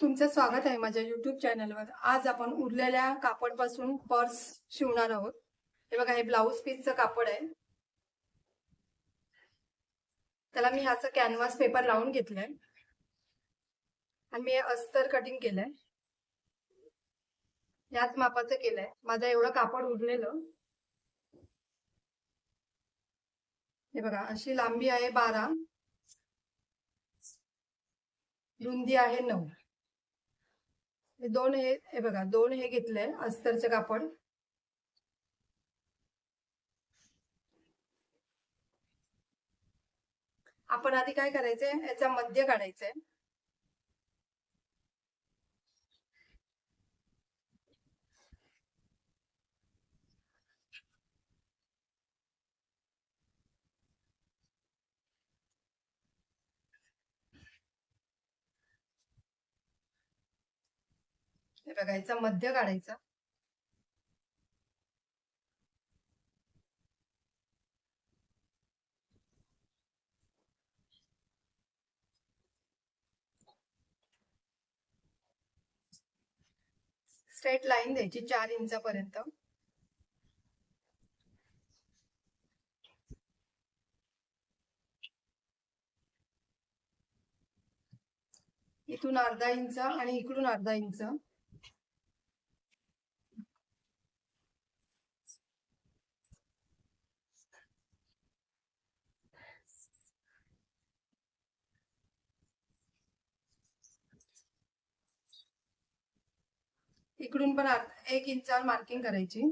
तुमचं स्वागत आहे माझ्या युट्यूब चॅनलवर आज आपण उरलेल्या कापडपासून पर्स शिवणार आहोत. हे बघा हे ब्लाऊज पीसचं कापड आहे. त्याला मी ह्याचं कॅनव्हास पेपर लावून घेतलंय. आणि मी अस्तर कटिंग केलंय. याच मापाचं केलंय. माझं एवढं कापड उरलेलं. हे बघा अशी लांबी आहे बारा. रुंदी आहे नऊ. दोन हे हे बघा दोन हे घेतले अस्तरच कापड. आपण आधी काय करायचंय याचा मध्य काढायचंय हे बघा याचा मध्य काढायचा. स्ट्रेट लाईन द्यायची चार इंचापर्यंत. इथून अर्धा इंच आणि इकडून अर्धा इंच. इकडून पण एक इंचावर मार्किंग करायची.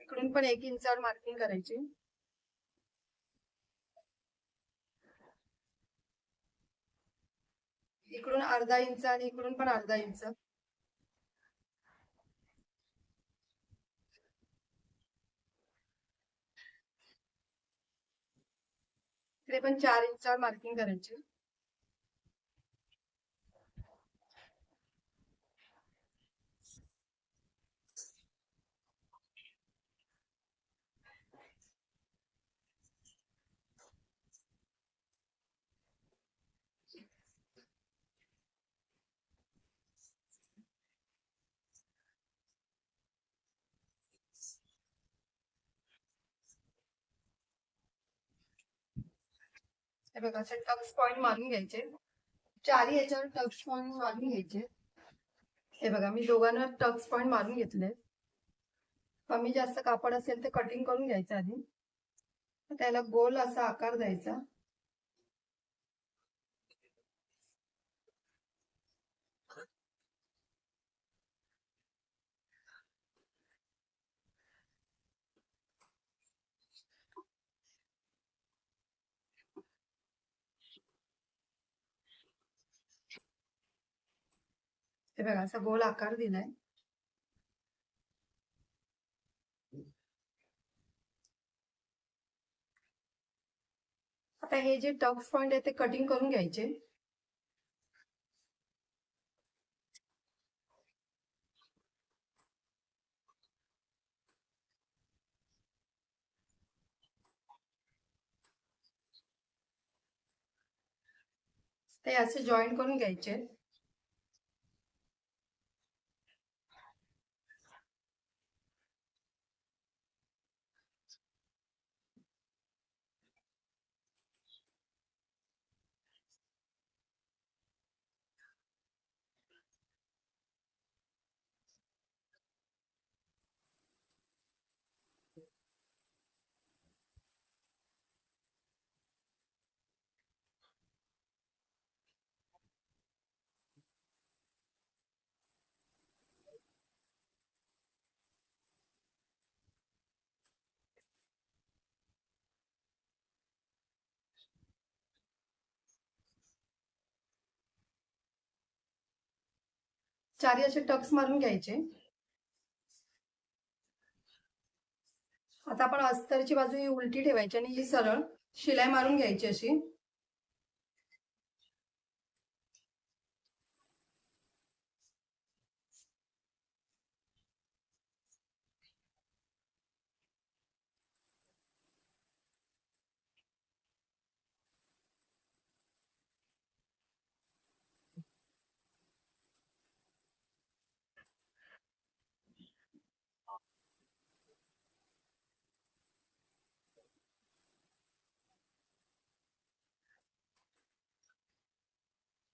इकडून पण एक इंचावर मार्किंग करायची. इकडून अर्धा इंच आणि इकडून पण अर्धा इंच. इकडे पण चार इंचावर मार्किंग करायची. हे बघा असे टक्स पॉइंट मारून घ्यायचे. चारही याच्यावर टक्स पॉइंट मारून घ्यायचे. हे बघा मी दोघांना टक्स पॉइंट मारून घेतले. कमी जास्त कापड असेल ते कटिंग करून घ्यायचं आधी. त्याला गोल असा आकार द्यायचा. हे बघा असा गोल आकार दिलाय. आता हे जे टक्स पॉइंट आहे ते कटिंग करून घ्यायचे. ते असे जॉईन करून घ्यायचे. चारी असे टक्स मारून घ्यायचे. आता आपण अस्तरची बाजू ही उलटी ठेवायची आणि ही सरळ शिलाई मारून घ्यायची अशी.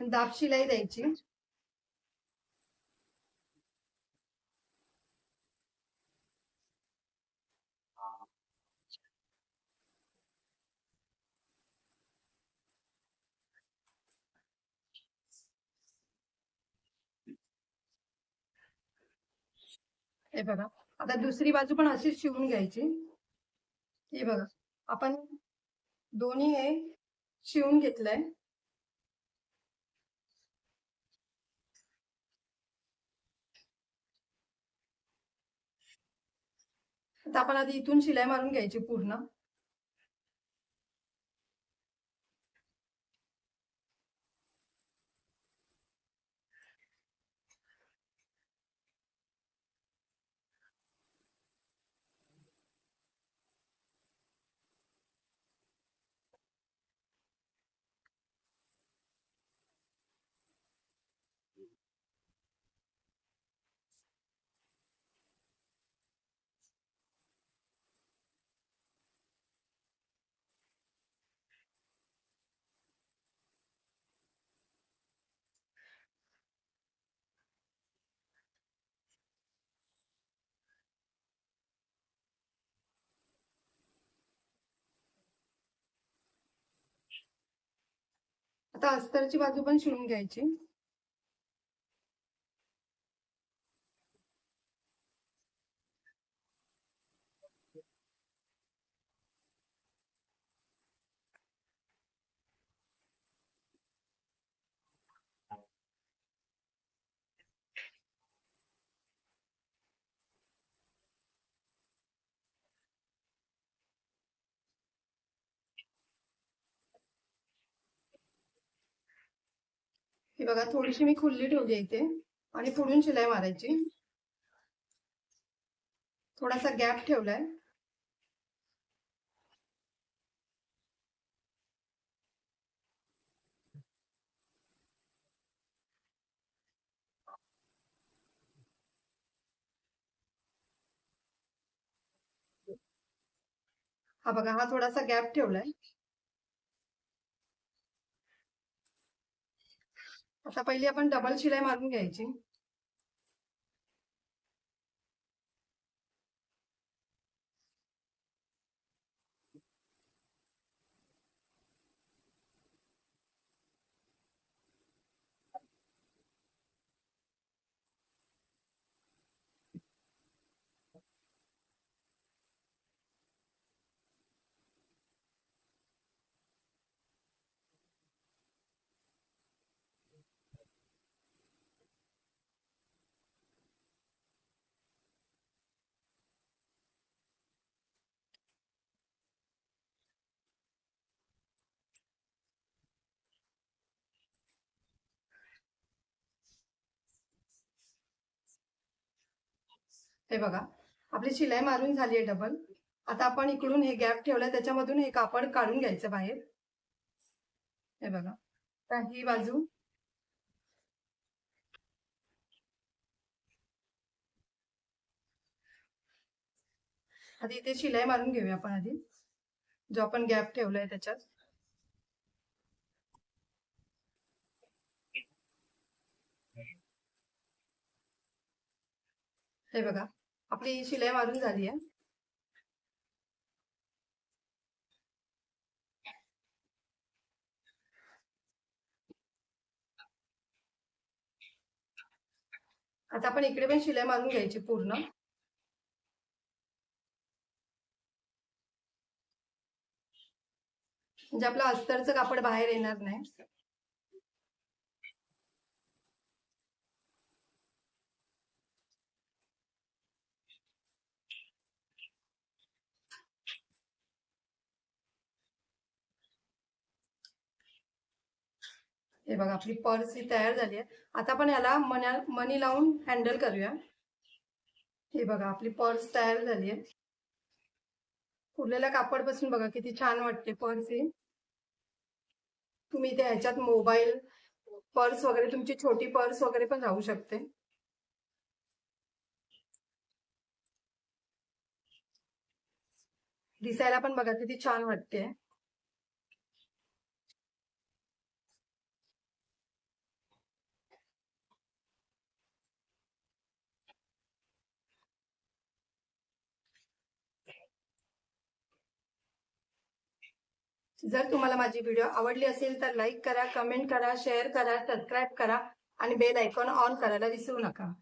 दाब शिलाई द्यायची. हे बघा. आता दुसरी बाजू पण अशीच शिवून घ्यायची. हे बघा. आपण दोन्ही हे शिवून घेतलंय. आता आपण आधी इथून शिलाई मारून घ्यायची पूर्ण. आता अस्तरची बाजू पण शिवून घ्यायची. हे बघा थोडीशी मी खुल्ली ठेवली आहे इथे. आणि पुढून शिलाई मारायची. थोडासा गॅप ठेवलाय. हा बघा हा थोडासा गॅप ठेवलाय. आता पहिली आपण डबल शिलाई मारून घ्यायची. हे बघा आपली शिलाई मारून झाली आहे डबल आता आपण इकडून हे गॅप ठेवलाय त्याच्यामधून हे कापड काढून घ्यायचं बाहेर. हे बघा आता ही बाजू. आधी इथे शिलाई मारून घेऊया आपण आधी जो आपण गॅप ठेवलाय त्याच्यात. हे बघा आपली शिलाई मारून झाली आहे. आता आपण इकडे पण शिलाई मारून घ्यायची पूर्ण. म्हणजे आपलं अस्तरचं कापड बाहेर येणार नाही. हे बघा आपली पर्स ही तयार झाली आहे. आता आपण याला मन्या मनी लावून हँडल करूया. हे बघा आपली पर्स तयार झाली आहे. उरलेल्या कापडपासून बघा किती छान वाटते पर्स ही. तुम्ही इथे ह्याच्यात मोबाईल पर्स वगैरे तुमची छोटी पर्स वगैरे पण राहू शकते. दिसायला पण बघा किती छान वाटते. जर तुम्हाला माझी व्हिडिओ आवडली असेल तर लाईक करा कमेंट करा शेअर करा सबस्क्राईब करा आणि बेल आयकॉन ऑन करायला विसरू नका.